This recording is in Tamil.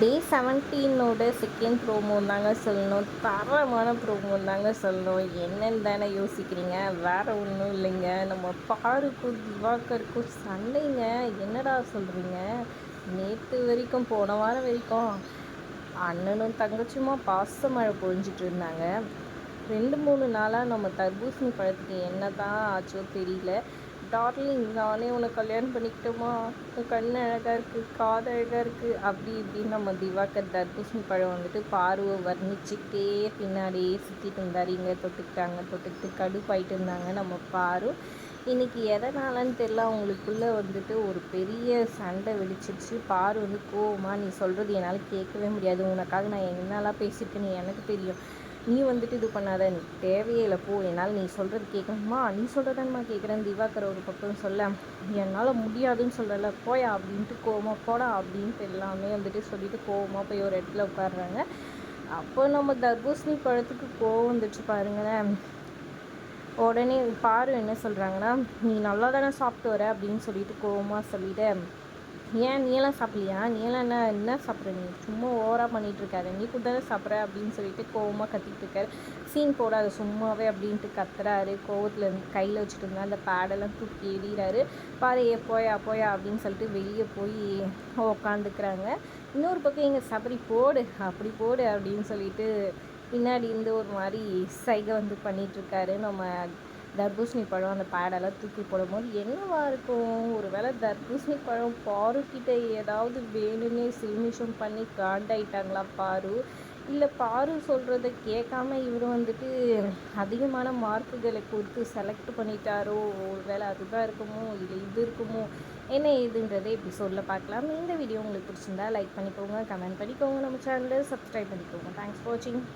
டே செவன்டீனோட செகண்ட் ப்ரோமோ தாங்க சொல்லணும். தரமான ப்ரோமோ தாங்க சொல்லணும். என்னன்னு தானே யோசிக்கிறீங்க? வேறு ஒன்றும் இல்லைங்க. நம்ம பாருக்கும் திவாகருக்கும் சண்டைங்க. என்னடா சொல்கிறீங்க நேற்று வரைக்கும் போன வாரம் வரைக்கும் அண்ணனும் தங்கச்சியுமா பாச மழை பொழிஞ்சிட்டு இருந்தாங்க. ரெண்டு மூணு நாளாக நம்ம தர்பூசணி பழத்துக்கு என்ன தான் ஆச்சோ தெரியல. டார்லிங் நானே உன்னை கல்யாணம் பண்ணிக்கிட்டோமா? உன் கண் அழகாக இருக்குது காது அழகாக இருக்குது அப்படி இப்படின்னு நம்ம திவாகர் தர்பூசணி பழம் வந்துட்டு பார்வை வர்ணிச்சுக்கிட்டே பின்னாடியே சுற்றிட்டு இருந்தார். இங்கே தொட்டுக்கிட்டாங்க தொட்டுக்கிட்டு கடுப்பாயிட்டு இருந்தாங்க நம்ம பாரு. இன்றைக்கி எதனாலன்னு தெரில அவங்களுக்குள்ளே வந்துட்டு ஒரு பெரிய சண்டை வெடிச்சிருச்சு. பாரு வந்து கோவமாக நீ சொல்கிறது என்னால் கேட்கவே முடியாது. உனக்காக நான் என்னெல்லாம் பேசியிருக்கேன்னு எனக்கு தெரியும். நீ வந்துட்டு இது பண்ணாத நீ தேவையே இல்லை போ. என்னால் நீ சொல்கிறது கேட்கணுமா நீ சொல்கிறதானம்மா கேட்குறேன் திவாகர் ஒரு பக்கம் சொல்ல என்னால் முடியாதுன்னு சொல்லலை போயா அப்படின்ட்டு கோவமாக போடா அப்படின்ட்டு எல்லாமே வந்துட்டு சொல்லிட்டு கோவமாக போய் ஒரு இடத்துல உட்காடுறாங்க அப்போ நம்ம தர்பூசணி பழத்துக்கு கோவம் வந்துச்சு பாருங்களேன். உடனே பாரு என்ன சொல்கிறாங்கன்னா நீ நல்லா தானே சாப்பிட்டு வர அப்படின்னு சொல்லிட்டு கோவமாக சொல்லிவிட்டு ஏன் நீ எல்லாம் சாப்பிட்லையா? நீ எல்லாம் என்ன என்ன சாப்பிட்ற நீ? சும்மா ஓவராக பண்ணிகிட்டு இருக்காரு நீ கூட தானே சாப்பிட்ற அப்படின்னு சொல்லிட்டு கோவமாக கத்திட்டு இருக்காரு சீன் போடாது சும்மாவே அப்படின்ட்டு கத்துறாரு. கோவத்தில் இருந்து கையில் வச்சுட்டு இருந்தா அந்த பேடெல்லாம் தூக்கி எறிகிறாரு பாரு ஏ போயா போயா அப்படின்னு சொல்லிட்டு வெளியே போய் உக்காந்துக்கிறாங்க. இன்னொரு பக்கம் எங்கள் சபரி போடு அப்படி போடு அப்படின்னு சொல்லிட்டு பின்னாடி இருந்து ஒரு மாதிரி சைகை வந்து பண்ணிகிட்ருக்காரு நம்ம தர்பூசணி பழம் அந்த பேடெல்லாம் தூக்கி போடும்போது என்னவா இருக்கும்? ஒரு வேளை தர்பூசணி பழம் பாருக்கிட்ட ஏதாவது வேணும்னே சில்மிஷம் பண்ணி காண்டாயிட்டாங்களா பாரு? இல்லை பாரு சொல்கிறத கேட்காம இவர் வந்துட்டு அதிகமான மார்க்குகளை கொடுத்து செலக்ட் பண்ணிட்டாரோ? ஒரு வேளை அதுதான் இருக்குமோ? இல்லை இது இருக்குமோ? என்ன ஏதுன்றதை இப்படி சொல்ல பார்க்கலாம். இந்த வீடியோ உங்களுக்கு பிடிச்சிருந்தா லைக் பண்ணிக்கோங்க கமெண்ட் பண்ணிக்கோங்க நம்ம சேனலை சப்ஸ்கிரைப் பண்ணிக்கோங்க. தேங்க்ஸ் ஃபார் வாட்சிங்